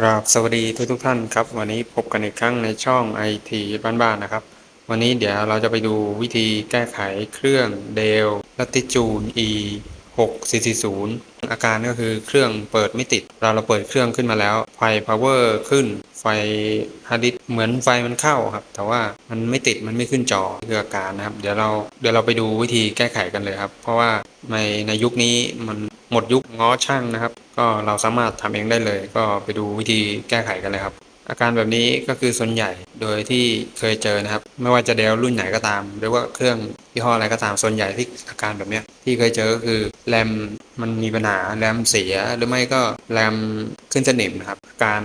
กราบสวัสดีทุกทุกท่านครับ วันนี้พบกันอีกครั้งในช่อง IT บ้านๆนะครับ วันนี้เดี๋ยวเราจะไปดูวิธีแก้ไขเครื่อง Dell Latitude 6 4 4 0อาการก็คือเครื่องเปิดไม่ติด เราเราเปิดเครื่องขึ้นมาแล้ว ไฟ power ขึ้น ไฟฮาร์ดดิสเหมือนไฟมันเข้าครับ แต่ว่ามันไม่ติดมันไม่ขึ้นจอคืออาการนะครับ เดี๋ยวเราเดี๋ยวเราไปดูวิธีแก้ไขกันเลยครับ เพราะว่าในในยุคนี้มัน หมดยุคง้อช่างนะครับ ก็เราสามารถทำเองได้เลย ก็ไปดูวิธีแก้ไขกันเลยครับ อาการแบบนี้ก็คือส่วนใหญ่โดยที่เคยเจอนะครับ ไม่ว่าจะเดลรุ่นไหนก็ตาม หรือว่าเครื่องยี่ห้ออะไรก็ตามส่วนใหญ่ที่อาการแบบเนี้ยที่เคยเจอก็คือแรมมันมีปัญหาแรมเสียหรือไม่ก็แรมขึ้นสนิมนะครับอาการ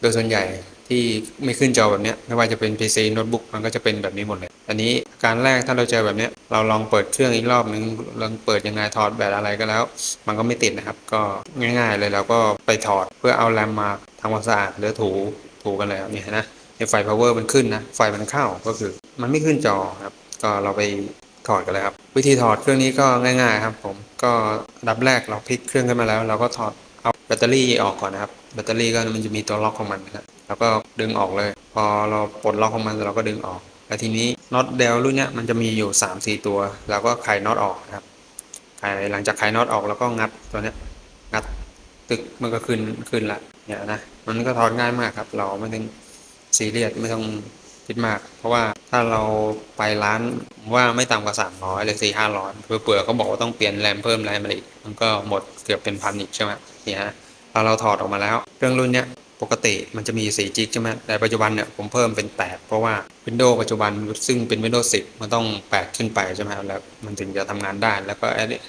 โดยส่วนใหญ่ ที่ไม่ขึ้นจอแบบนี้ไม่ว่าจะเป็น PC โน้ตบุ๊กมันก็จะเป็นแบบนี้หมดเลย อันนี้การแรกถ้าเราเจอแบบนี้เราลองเปิดเครื่องอีกรอบนึงลองเปิดยังไงถอดแบตอะไรก็แล้ว มันก็ไม่ติดนะครับ ก็ง่ายๆเลยเราก็ไปถอดเพื่อเอาแรมมาทำความสะอาดหรือถูถูกันเลยครับนี่นะในไฟ power มันขึ้นนะไฟมันเข้าก็คือมันไม่ขึ้นจอครับ ก็เราไปถอดกันเลยครับ วิธีถอดเครื่องนี้ก็ง่ายๆครับ ผมก็ดับแรกเราพลิกเครื่องขึ้นมาแล้ว เราก็ถอด แบตเตอรี่ออกก่อนนะครับ แบตเตอรี่ก็มันจะมีตัวล็อกของมันนะแล้วก็ดึงออกเลย พอเราปลดล็อกของมันเราก็ดึงออก แล้วทีนี้น็อตเดลรุ่นเนี้ยมันจะมีอยู่ 3-4 ตัวเราก็ไขน็อตออกนะครับไขหลังจากไขน็อตออกแล้วก็งัดตัวเนี้ยงัดตึกมันก็ขึ้นขึ้นละเนี่ยนะมันก็ถอดง่ายมากครับ เราไม่ต้องซีเรียสไม่ต้อง คิดมาก เพราะว่าถ้าเราไปร้านว่าไม่ต่ำกว่า300หรือ4 500เผื่อเผื่อเขาบอกว่าต้องเปลี่ยนแรมเพิ่มแรมอะไรอีกมันก็หมดเกือบเป็นพันอีกใช่ไหมเนี่ยฮะพอเราถอดออกมาแล้ว เครื่องรุ่นเนี้ยปกติมันจะมี 4 จิกใช่ไหมแต่ปัจจุบันเนี่ยผมเพิ่มเป็น 8 เพราะว่า Windows ปัจจุบันซึ่งเป็น Windows 10 มันต้อง 8 ขึ้นไปใช่ไหมแล้วมันถึงจะทำงานได้ แล้วก็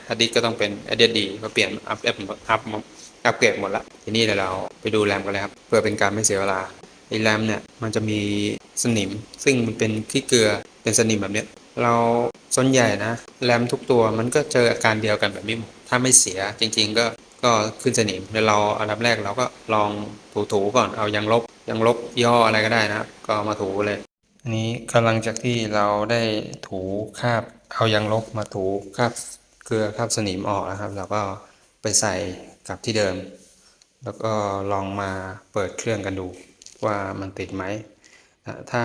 ฮาร์ดดิสก็ต้องเป็น SSD ก็เปลี่ยนอัพอัพอัพอัปเกรดหมดละ ทีนี้เดี๋ยวเราไปดูแรมกันเลยครับ เพื่อเป็นการไม่เสียเวลาไอ้แรมเนี่ย มันจะมีสนิม ซึ่งมันเป็นขี้เกลือเป็นสนิมแบบเนี้ยเราส่วนใหญ่นะแรมทุกตัวมันก็เจออาการเดียวกันแบบนี้ถ้าไม่เสียจริง ๆ ก็ก็ขึ้นสนิมเดี๋ยวเราอันดับแรกเราก็ลองถูๆก่อนเอายางลบยางลบย่ออะไรก็ได้นะก็มาถูเลย อันนี้กำลังจากที่เราได้ถูคาบเอายางลบมาถูคาบเกลือคาบสนิมออกนะครับแล้วก็ไปใส่กลับที่เดิม แล้วก็ลองมาเปิดเครื่องกันดู ว่ามันติดไหมนะถ้า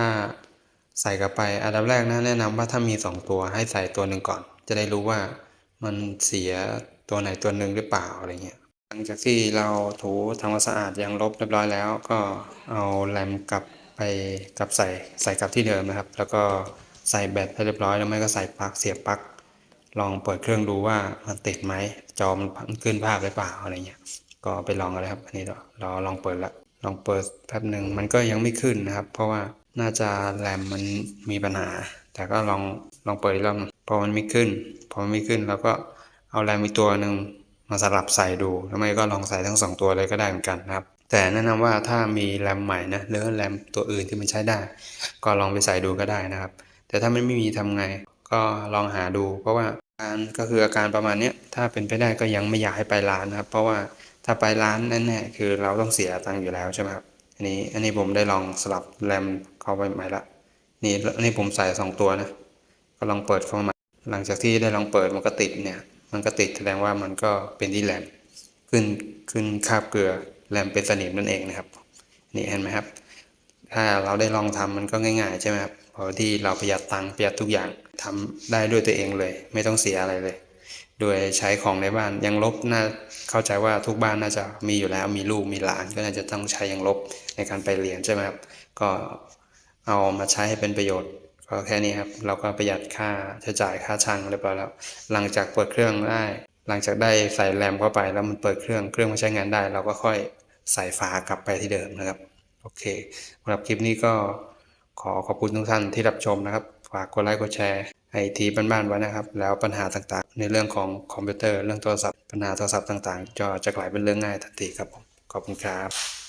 ใส่กลับไปอันดับแรกนะแนะนำว่าถ้ามี 2 ตัวให้ใส่ตัวหนึ่งก่อน จะได้รู้ว่ามันเสียตัวไหนตัวหนึ่งหรือเปล่าอะไรเงี้ยหลังจากที่เราถูทำความสะอาดยางลบเรียบร้อยแล้ว ก็เอาแรมกลับไปกลับใส่ใส่กลับที่เดิมนะครับ แล้วก็ใส่แบตให้เรียบร้อยแล้วไม่ก็ใส่ปลั๊กเสียบปลั๊กลองเปิดเครื่องดูว่ามันติดไหมจอมันขึ้นภาพหรือเปล่าอะไรเงี้ยก็ไปลองกันเลยครับอันนี้เราเราลองเปิดละ ลองเปิดแป๊บหนึ่งมันก็ยังไม่ขึ้นนะครับ เพราะว่าน่าจะแรมมันมีปัญหา แต่ก็ลองลองเปิดอีกรอบพอมันไม่ขึ้น พอมันไม่ขึ้นเราก็เอาแรมอีกตัวหนึ่งมาสลับใส่ดูแล้วไม่ก็ลองใส่ทั้งสองตัวเลยก็ได้เหมือนกันนะครับ แต่แนะนำว่าถ้ามีแรมใหม่นะหรือแรมตัวอื่นที่มันใช้ได้ ก็ลองไปใส่ดูก็ได้นะครับ แต่ถ้ามันไม่มีทำไงก็ลองหาดู เพราะว่าการก็คืออาการประมาณนี้ถ้าเป็นไปได้ก็ยังไม่อยากให้ไปร้านนะครับ เพราะว่า ถ้าไปร้านแน่ๆคือเราต้องเสียตังค์อยู่แล้วใช่ไหมครับ อันนี้อันนี้ผมได้ลองสลับแรมเข้าไปใหม่ละ นี่อันนี้ผมใส่สองตัวนะ ก็ลองเปิดเข้ามาหลังจากที่ได้ลองเปิดมันก็ติดเนี่ย มันก็ติดแสดงว่ามันก็เป็นที่แรมขึ้นขึ้นคาบเกลือแรมเป็นสนิมนั่นเองนะครับ นี่เห็นไหมครับ ถ้าเราได้ลองทำมันก็ง่ายๆใช่ไหมครับเพราะที่เราประหยัดตังค์ประหยัดทุกอย่างทำได้ด้วยตัวเองเลย ไม่ต้องเสียอะไรเลย โดยใช้ของในบ้านยังลบน่าเข้าใจว่าทุกบ้านน่าจะมีอยู่แล้วมีลูกมีหลานก็น่าจะต้องใช้ยังลบในการไปเรียนใช่ไหมครับก็เอามาใช้ให้เป็นประโยชน์ก็แค่นี้ครับเราก็ประหยัดค่าใช้จ่ายค่าช่างเรียบร้อยแล้วหลังจากเปิดเครื่องได้ หลังจากได้ใส่แรมเข้าไปแล้วมันเปิดเครื่องเครื่องมันใช้งานได้ เราก็ค่อยใส่ฝากลับไปที่เดิมนะครับโอเคสำหรับคลิปนี้ก็ขอขอบคุณทุกท่านที่รับชมนะครับ ฝากกดไลค์กดแชร์ ไอทีบ้านๆไว้นะครับ แล้วปัญหาต่างๆ ในเรื่องของคอมพิวเตอร์เรื่องโทรศัพท์ปัญหาโทรศัพท์ต่างๆ จะจะกลายเป็นเรื่องง่ายทันทีครับผมขอบคุณครับ